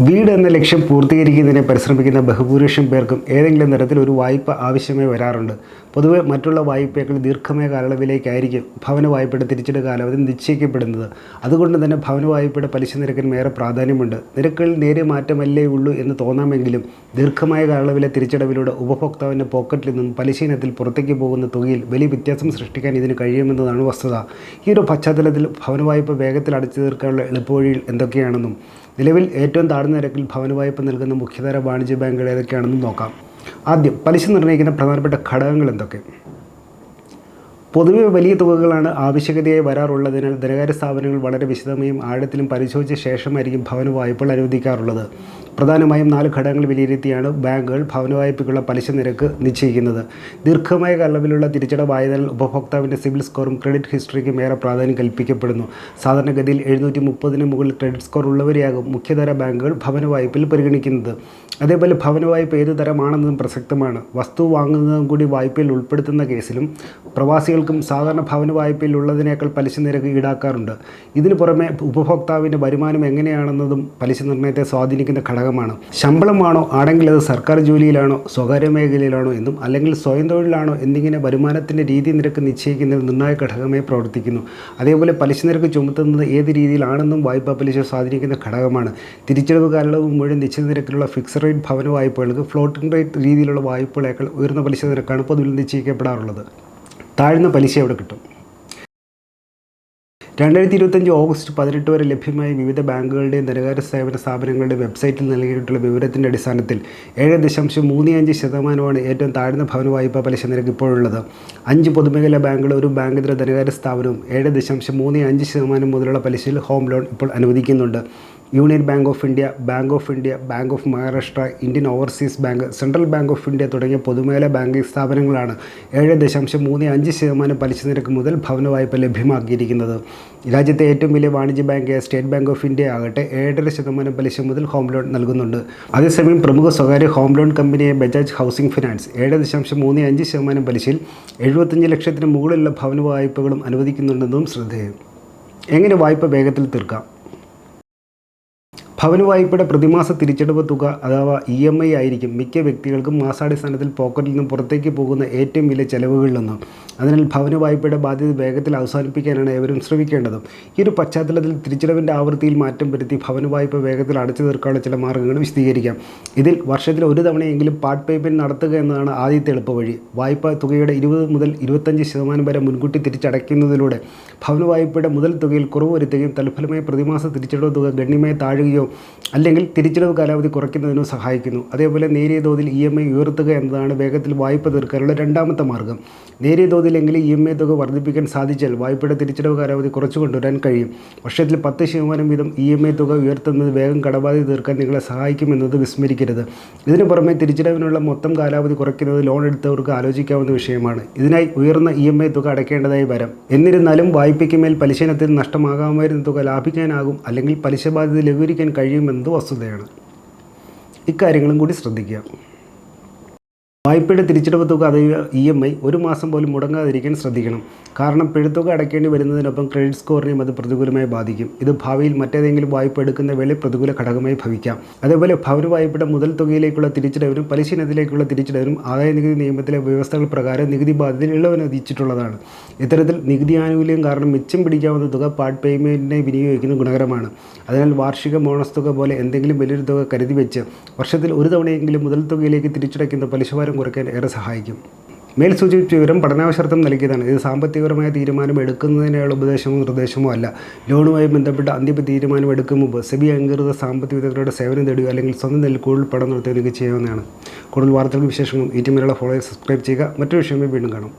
വീട് എന്ന ലക്ഷ്യം പൂർത്തീകരിക്കുന്നതിനെ പരിശ്രമിക്കുന്ന ബഹുഭൂരിപക്ഷം പേർക്കും ഏതെങ്കിലും തരത്തിൽ ഒരു വായ്പ ആവശ്യമേ വരാറുണ്ട്. പൊതുവെ മറ്റുള്ള വായ്പകൾ ദീർഘമായ കാലയളവിലേക്കായിരിക്കും ഭവന വായ്പയുടെ തിരിച്ചടി കാലാവധി നിശ്ചയിക്കപ്പെടുന്നത്. അതുകൊണ്ട് തന്നെ ഭവന വായ്പയുടെ പലിശ നിരക്കിന് ഏറെ പ്രാധാന്യമുണ്ട്. നിരക്കുകളിൽ നേരിയ മാറ്റമല്ലേ ഉള്ളൂ എന്ന് തോന്നാമെങ്കിലും ദീർഘമായ കാലയളവിലെ തിരിച്ചടവിലൂടെ ഉപഭോക്താവിന്റെ പോക്കറ്റിൽ നിന്നും പലിശ ഇനത്തിൽ പുറത്തേക്ക് പോകുന്ന തുകയിൽ വലിയ വ്യത്യാസം സൃഷ്ടിക്കാൻ ഇതിന് കഴിയുമെന്നതാണ് വസ്തുത. ഈ ഒരു പശ്ചാത്തലത്തിൽ ഭവന വായ്പ വേഗത്തിൽ അടച്ചു തീർക്കാനുള്ള എളുപ്പവഴികൾ എന്തൊക്കെയാണെന്നും നിലവിൽ ഏറ്റവും താഴ്ന്ന നിരക്കിൽ ഭവന വായ്പ നൽകുന്ന മുഖ്യധാര വാണിജ്യ ബാങ്കുകൾ ഏതൊക്കെയാണെന്ന് നോക്കാം. ആദ്യം പലിശ നിർണയിക്കുന്ന പ്രധാനപ്പെട്ട ഘടകങ്ങൾ എന്തൊക്കെ? പൊതുവെ വലിയ തുകകളാണ് ആവശ്യകതയായി വരാറുള്ളതിനാൽ ധനകാര്യ സ്ഥാപനങ്ങൾ വളരെ വിശദമായും ആഴത്തിലും പരിശോധിച്ച ശേഷമായിരിക്കും ഭവന വായ്പകൾ അനുവദിക്കാറുള്ളത്. പ്രധാനമായും നാല് ഘടകങ്ങൾ വിലയിരുത്തിയാണ് ബാങ്കുകൾ ഭവന വായ്പയ്ക്കുള്ള പലിശ നിരക്ക് നിശ്ചയിക്കുന്നത്. ദീർഘമായ കാലയളവിലുള്ള തിരിച്ചടവായതിനാൽ ഉപഭോക്താവിന്റെ സിവിൽ സ്കോറും ക്രെഡിറ്റ് ഹിസ്റ്ററിക്കും ഏറെ പ്രാധാന്യം കൽപ്പിക്കപ്പെടുന്നു. സാധാരണഗതിയിൽ എഴുന്നൂറ്റി മുപ്പതിന് മുകളിൽ ക്രെഡിറ്റ് സ്കോർ ഉള്ളവരെയാകും മുഖ്യതര ബാങ്കുകൾ ഭവന വായ്പയിൽ പരിഗണിക്കുന്നത്. അതേപോലെ ഭവന വായ്പ ഏത് തരമാണെന്നതും പ്രസക്തമാണ്. വസ്തു വാങ്ങുന്നതും കൂടി വായ്പയിൽ ഉൾപ്പെടുത്തുന്ന കേസിലും പ്രവാസികൾക്കും സാധാരണ ഭവന വായ്പയിൽ ഉള്ളതിനേക്കാൾ പലിശ നിരക്ക് ഈടാക്കാറുണ്ട്. ഇതിനു പുറമെ ഉപഭോക്താവിന്റെ വരുമാനം എങ്ങനെയാണെന്നതും പലിശ നിർണയത്തെ സ്വാധീനിക്കുന്ന ഘടകമാണ്. ശമ്പളമാണോ ആണെങ്കിൽ അത് സർക്കാർ ജോലിയിലാണോ സ്വകാര്യ മേഖലയിലാണോ എന്നും അല്ലെങ്കിൽ സ്വയം തൊഴിലാണോ എന്നിങ്ങനെ വരുമാനത്തിന്റെ രീതി നിരക്ക് നിശ്ചയിക്കുന്നതിൽ നിർണായക ഘടകമായി പ്രവർത്തിക്കുന്നു. അതേപോലെ പലിശ നിരക്ക് ചുമത്തുന്നത് ഏത് രീതിയിലാണെന്നും വായ്പാ പലിശ സ്വാധീനിക്കുന്ന ഘടകമാണ്. തിരിച്ചടവ് കാലയളവ് മുഴുവൻ നിശ്ചിത നിരക്കിലുള്ള ഫിക്സഡ് റേറ്റ് ഭവന വായ്പകൾക്ക് ഫ്ലോട്ടിംഗ് റേറ്റ് രീതിയിലുള്ള വായ്പകളേക്കാൾ ഉയർന്ന പലിശ നിരക്കാണ് പൊതുവിൽ നിശ്ചയിക്കപ്പെടാറുള്ളത്. താഴ്ന്ന പലിശ എവിടെ കിട്ടും? രണ്ടായിരത്തി ഇരുപത്തഞ്ച് ഓഗസ്റ്റ് പതിനെട്ട് വരെ ലഭ്യമായ വിവിധ ബാങ്കുകളുടെയും ധനകാര്യ സേവന സ്ഥാപനങ്ങളുടെ വെബ്സൈറ്റിൽ നൽകിയിട്ടുള്ള വിവരത്തിന്റെ അടിസ്ഥാനത്തിൽ ഏഴ് ദശാംശം മൂന്ന് അഞ്ച് ശതമാനമാണ് ഏറ്റവും താഴ്ന്ന ഭവന വായ്പാ പലിശ നിരക്ക് ഇപ്പോഴുള്ളത്. അഞ്ച് പൊതുമേഖലാ ബാങ്കുകളും ഒരു ബാങ്കിതര ധനകാര്യ സ്ഥാപനവും ഏഴ് ദശാംശം മൂന്ന് അഞ്ച് ശതമാനം മുതലുള്ള പലിശയിൽ ഹോം ലോൺ ഇപ്പോൾ അനുവദിക്കുന്നുണ്ട്. Union bank of India bank of India bank of Maharashtra Indian overseas bank central bank of India തുടങ്ങിയ പൊതുമേഖലാ ബാങ്കിംഗ് സ്ഥാപനങ്ങളാണ് ഏഴ് ദശാംശം മൂന്ന് അഞ്ച് ശതമാനം പലിശ നിരക്ക് മുതൽ ഭവന വായ്പ ലഭ്യമാക്കിയിരിക്കുന്നത്. രാജ്യത്തെ ഏറ്റവും വലിയ വാണിജ്യ ബാങ്കായ സ്റ്റേറ്റ് ബാങ്ക് ഓഫ് ഇന്ത്യ ആകട്ടെ ഏഴര ശതമാനം പലിശ മുതൽ ഹോം ലോൺ നൽകുന്നുണ്ട്. അതേസമയം പ്രമുഖ സ്വകാര്യ ഹോം ലോൺ കമ്പനിയായ ബജാജ് ഹൗസിംഗ് ഫിനാൻസ് ഏഴ് ദശാംശം മൂന്ന് അഞ്ച് ശതമാനം പലിശയിൽ എഴുപത്തഞ്ച് ലക്ഷത്തിന് മുകളിലുള്ള ഭവന വായ്പകളും അനുവദിക്കുന്നുണ്ടെന്നും ശ്രദ്ധേയം. എങ്ങനെ വായ്പ വേഗത്തിൽ തീർക്കാം? ഭവന വായ്പയുടെ പ്രതിമാസ തിരിച്ചടവ് തുക അഥവാ ഇ എം ഐ ആയിരിക്കും മിക്ക വ്യക്തികൾക്കും മാസാടിസ്ഥാനത്തിൽ പോക്കറ്റിൽ നിന്ന് പുറത്തേക്ക് പോകുന്ന ഏറ്റവും വലിയ ചെലവുകളിലൊന്ന് അതിനാൽ ഭവന വായ്പയുടെ ബാധ്യത വേഗത്തിൽ അവസാനിപ്പിക്കാനാണ് ഏവരും ശ്രമിക്കേണ്ടത്. ഈ ഒരു പശ്ചാത്തലത്തിൽ തിരിച്ചടവിന്റെ ആവൃത്തിയിൽ മാറ്റം വരുത്തി ഭവന വായ്പ വേഗത്തിൽ അടച്ചു തീർക്കാനുള്ള ചില മാർഗങ്ങൾ വിശദീകരിക്കാം. ഇതിൽ വർഷത്തിൽ ഒരു തവണയെങ്കിലും പാർട്ട് പേയ്മെന്റ് നടത്തുക എന്നതാണ് ആദ്യത്തെ എളുപ്പവഴി വായ്പ തുകയുടെ ഇരുപത് മുതൽ ഇരുപത്തഞ്ച് ശതമാനം വരെ മുൻകൂട്ടി തിരിച്ചടയ്ക്കുന്നതിലൂടെ ഭവന വായ്പയുടെ മുതൽ തുകയിൽ കുറവ് വരുത്തുകയും തൽഫലമായി പ്രതിമാസ തിരിച്ചടവ് തുക ഗണ്യമായി താഴുകയോ അല്ലെങ്കിൽ തിരിച്ചടവ് കാലാവധി കുറയ്ക്കുന്നതിനോ സഹായിക്കുന്നു. അതേപോലെ നേരിയ തോതിൽ ഇ എം ഐ ഉയർത്തുക എന്നതാണ് വേഗത്തിൽ വായ്പ തീർക്കാനുള്ള രണ്ടാമത്തെ മാർഗം. നേരിയ തോതിലെങ്കിലും ഇ എം ഐ തുക വർദ്ധിപ്പിക്കാൻ സാധിച്ചാൽ വായ്പയുടെ തിരിച്ചടവ് കാലാവധി കുറച്ചു കൊണ്ടുവരാൻ കഴിയും. വർഷത്തിൽ പത്ത് ശതമാനം വീതം ഇ എം ഐ തുക ഉയർത്തുന്നത് വേഗം കടബാധി തീർക്കാൻ നിങ്ങളെ സഹായിക്കുമെന്നത് വിസ്മരിക്കരുത്. ഇതിനു പുറമെ തിരിച്ചടവിനുള്ള മൊത്തം കാലാവധി കുറയ്ക്കുന്നത് ലോൺ എടുത്തവർക്ക് ആലോചിക്കാവുന്ന വിഷയമാണ്. ഇതിനായി ഉയർന്ന ഇ എം ഐ തുക അടയ്ക്കേണ്ടതായി വരാം. എന്നിരുന്നാലും വായ്പയ്ക്ക് മേൽ പലിശനത്തിൽ നഷ്ടമാകാമായിരുന്ന തുക ലാഭിക്കാനാകും അല്ലെങ്കിൽ പലിശ ബാധ്യത ലഘൂകരിക്കാൻ കഴിയുമെന്നത് വസ്തുതയാണ്? ഇക്കാര്യങ്ങളും കൂടി ശ്രദ്ധിക്കുക. വായ്പയുടെ തിരിച്ചടവ് തുക അതായത് ഇ എം ഐ ഒരു മാസം പോലും മുടങ്ങാതിരിക്കാൻ ശ്രദ്ധിക്കണം. കാരണം പിഴത്തുക അടയ്ക്കേണ്ടി വരുന്നതിനൊപ്പം ക്രെഡിറ്റ് സ്കോറിനെയും അത് പ്രതികൂലമായി ബാധിക്കും. ഇത് ഭാവിയിൽ മറ്റേതെങ്കിലും വായ്പ എടുക്കുന്ന വേളയിൽ പ്രതികൂല ഘടകമായി ഭവിക്കാം. അതേപോലെ ഭവന വായ്പയുടെ മുതൽ തുകയിലേക്കുള്ള തിരിച്ചടവിനും പലിശ ഇനത്തിലേക്കുള്ള തിരിച്ചടവിനും ആദായ നികുതി നിയമത്തിലെ വ്യവസ്ഥകൾ പ്രകാരം നികുതി ബാധ്യതയിൽ ഇളവനുവദിച്ചിട്ടുള്ളതാണ് ഇത്തരത്തിൽ നികുതി ആനുകൂല്യം കാരണം മിച്ചം പിടിക്കാവുന്ന തുക പാർട്ട് പേയ്മെന്റിനെ വിനിയോഗിക്കുന്നത് ഗുണകരമാണ്. അതിനാൽ വാർഷിക ബോണസ് തുക പോലെ എന്തെങ്കിലും വലിയൊരു തുക കരുതി വെച്ച് വർഷത്തിൽ ഒരു തവണയെങ്കിലും മുതൽ തുകയിലേക്ക് തിരിച്ചടയ്ക്കുന്ന പലിശഭാരം കുറയ്ക്കാൻ ഏറെ സഹായിക്കും. മേൽ സൂചിപ്പിച്ച വിവരം പഠനാവശ്യർത്ഥം നൽകിയതാണ്. ഇത് സാമ്പത്തികപരമായ തീരുമാനം എടുക്കുന്നതിനുള്ള ഉപദേശമോ നിർദ്ദേശമോ അല്ല. ലോണുമായി ബന്ധപ്പെട്ട അന്തിമ തീരുമാനം എടുക്കും മുമ്പ് സെബി അംഗീകൃത സാമ്പത്തിക വിദഗ്ധരുടെ സേവനം തേടുക അല്ലെങ്കിൽ സ്വന്തം നിലയിൽ കൂടുതൽ പഠനം നടത്തുക നിങ്ങൾക്ക് ചെയ്യാവുന്നതാണ്. കൂടുതൽ വാർത്തകളും വിശേഷങ്ങളും ഈ ടീമിലുള്ള ഫോളോയെ സബ്സ്ക്രൈബ് ചെയ്യുക. മറ്റൊരു വിഷയമായി വീണ്ടും കാണാം.